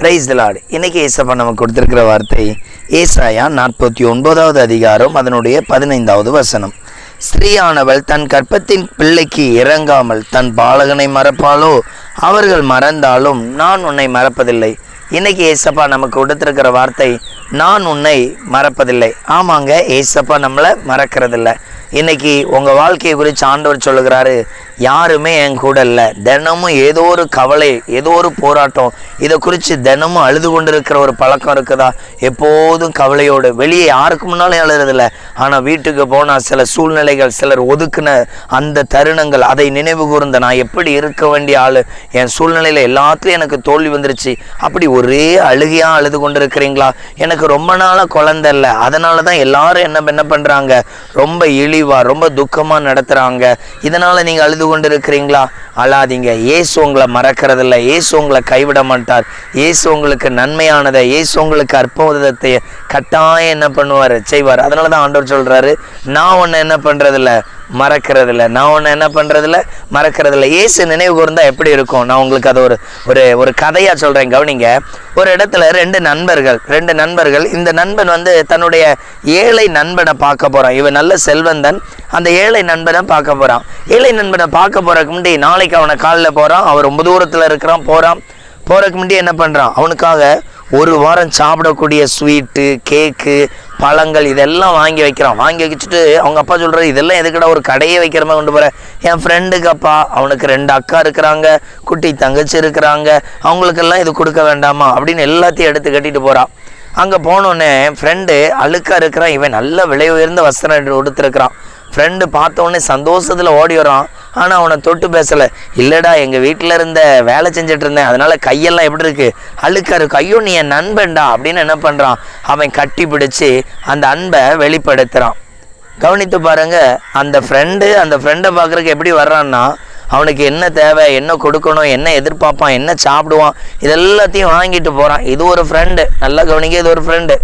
Price Lord இன்றைக்கி ஏசப்பா நமக்கு கொடுத்துருக்கிற வார்த்தை ஏசாயா நாற்பத்தி ஒன்பதாவது அதிகாரம் அதனுடைய பதினைந்தாவது வசனம். ஸ்திரீயானவள் தன் கற்பத்தின் பிள்ளைக்கு இறங்காமல் தன் பாலகனை மறப்பாலோ அவர்கள் மறந்தாலும் நான் உன்னை மறப்பதில்லை. இன்றைக்கி ஏசப்பா நமக்கு கொடுத்துருக்கிற வார்த்தை நான் உன்னை மறப்பதில்லை. ஆமாங்க ஏசப்பா நம்மளை மறக்கிறதில்ல. இன்றைக்கி உங்கள் வாழ்க்கையை குறித்து ஆண்டவர் சொல்லுகிறாரு யாருமே என் கூட இல்லை. தினமும் ஏதோ ஒரு கவலை ஏதோ ஒரு போராட்டம். இதை குறித்து தினமும் அழுது கொண்டு இருக்கிற ஒரு பழக்கம் இருக்குதா? எப்போதும் கவலையோடு. வெளியே யாருக்கு முன்னாலும் அழுறதில்ல ஆனால் வீட்டுக்கு போனால் சில சூழ்நிலைகள் சிலர் ஒதுக்குன அந்த தருணங்கள் அதை நினைவு கூர்ந்த நான் எப்படி இருக்க வேண்டிய ஆள்? என் சூழ்நிலையில் எல்லாத்துலேயும் எனக்கு தோல்வி வந்துருச்சு. அப்படி ஒரே அழுகையாக அழுது கொண்டிருக்கிறீங்களா? எனக்கு ரொம்ப நாளாக குழந்தை இல்லை. அதனால தான் எல்லாரும் என்ன என்ன பண்ணுறாங்க ரொம்ப இழிவாக ரொம்ப துக்கமாக நடத்துகிறாங்க இதனால் நீங்கள் அழுது கொண்டிருக்கிறீங்களா? அழாதீங்க. இயேசு உங்களை மறக்கிறதில்ல. இயேசு உங்களை கைவிட மாட்டார். இயேசு உங்களுக்கு நன்மையானதை ஏசு உங்களுக்கு அற்புதத்தை கட்டாயம் என்ன பண்ணுவார்? செய்வார். அதனால தான் ஆண்டவர் சொல்கிறாரு நான் ஒன்று என்ன பண்ணுறதில்ல மறக்கிறதில்ல. நான் ஒன்று என்ன பண்ணுறதில்ல மறக்கிறதில்ல. இயேசு நினைவு கூர்ந்தால் எப்படி இருக்கும்? நான் உங்களுக்கு அதை ஒரு ஒரு ஒரு கதையாக சொல்கிறேன் கவனிங்க. ஒரு இடத்துல ரெண்டு நண்பர்கள் ரெண்டு நண்பர்கள். இந்த நண்பன் வந்து தன்னுடைய ஏழை நண்பனை பார்க்க போகிறான் இவன் நல்ல செல்வந்தன். அந்த ஏழை நண்பனை பார்க்க போகிறான் ஏழை நண்பனை பார்க்க போகிறதுக்கு முன்னாடி நாளைக்கு அவனை காலில் போகிறான் அவர் ரொம்ப தூரத்தில் இருக்கிறான் போகிறான் போகிறதுக்கு முன்னாடி என்ன பண்ணுறான் அவனுக்காக ஒரு வாரம் சாப்பிடக்கூடிய ஸ்வீட்டு கேக்கு பழங்கள் இதெல்லாம் வாங்கி வைக்கிறான். வாங்கி வச்சுட்டு அவங்க அப்பா சொல்கிறாரு இதெல்லாம் எதுக்கடா ஒரு கடையை வைக்கிற மாதிரி கொண்டு போகிறேன் என் ஃப்ரெண்டுக்கு அப்பா அவனுக்கு ரெண்டு அக்கா இருக்கிறாங்க குட்டி தங்கச்சி இருக்கிறாங்க அவங்களுக்கெல்லாம் இது கொடுக்க வேண்டாமா? அப்படின்னு எல்லாத்தையும் எடுத்து கட்டிட்டு போகிறான் அங்கே போனோடனே ஃப்ரெண்டு அழுக்காக இருக்கிறான். இவன் நல்ல விலை உயர்ந்த வஸ்திரம் உடுத்துருக்கிறான் ஃப்ரெண்டு பார்த்தோன்னே சந்தோஷத்தில் ஓடி வரான் ஆனால் அவனை தொட்டு பேசலை. இல்லைடா எங்கள் வீட்டில் இருந்த வேலை செஞ்சுட்டு இருந்தேன். அதனால் கையெல்லாம் எப்படி இருக்குது அழுக்கா இருக்கு. ஐயோ நீ என் நண்பன்டா அப்படின்னு என்ன பண்ணுறான் அவன் கட்டி பிடிச்சி அந்த அன்பை வெளிப்படுத்துகிறான் கவனித்து பாருங்க அந்த ஃப்ரெண்டு அந்த ஃப்ரெண்டை பார்க்குறக்கு எப்படி வர்றான்னா அவனுக்கு என்ன தேவை என்ன கொடுக்கணும் என்ன எதிர்பார்ப்பான் என்ன சாப்பிடுவான் இதெல்லாத்தையும் வாங்கிட்டு போகிறான் இது ஒரு ஃப்ரெண்டு நல்லா கவனிக்க இது ஒரு ஃப்ரெண்டு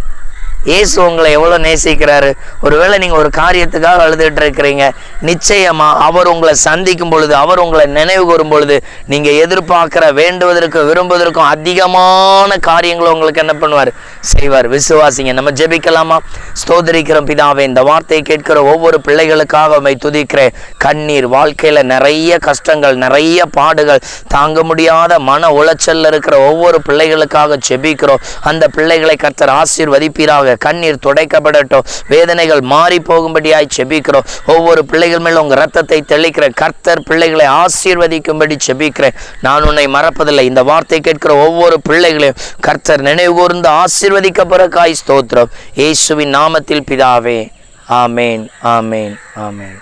இயேசு உங்களை எவ்வளோ நேசிக்கிறாரு? ஒருவேளை நீங்கள் ஒரு காரியத்துக்காக அழுதுகிட்டு இருக்கிறீங்க நிச்சயமா அவர் உங்களை சந்திக்கும் பொழுது அவர் உங்களை நினைவு கூறும் பொழுது நீங்கள் எதிர்பார்க்குற வேண்டுவதற்கு விரும்புவதற்கும் அதிகமான காரியங்களை உங்களுக்கு என்ன பண்ணுவார்? செய்வார். விசுவாசிங்க நம்ம ஜெபிக்கலாமா? ஸ்தோதரிக்கிறோம் பிதாவே இந்த வார்த்தையை கேட்கிற ஒவ்வொரு பிள்ளைகளுக்காக அவை துதிக்கிறேன். கண்ணீர் வாழ்க்கையில் நிறைய கஷ்டங்கள் நிறைய பாடுகள் தாங்க முடியாத மன உளைச்சலில் இருக்கிற ஒவ்வொரு பிள்ளைகளுக்காக ஜெபிக்கிறோம். அந்த பிள்ளைகளை கர்த்தர் ஆசீர்வதிப்பீராக. கண்ணீர் துடைக்கப்படட்டும். வேதனைகள் மாறி போகும்படியாய் செபிக்கிறோம். ஒவ்வொரு பிள்ளைகள் மேலும் உங்கள் ரத்தத்தை தெளிக்கிற கர்த்தர் பிள்ளைகளை ஆசீர்வதிக்கும்படி செபிக்கிறேன். நான் உன்னை மறப்பதில்லை. இந்த வார்த்தை கேட்கிற ஒவ்வொரு பிள்ளைகளையும் கர்த்தர் நினைவு கூர்ந்து காய் ஸ்தோத்திரம். இயேசுவின் நாமத்தில் பிதாவே. ஆமேன் ஆமேன் ஆமேன்.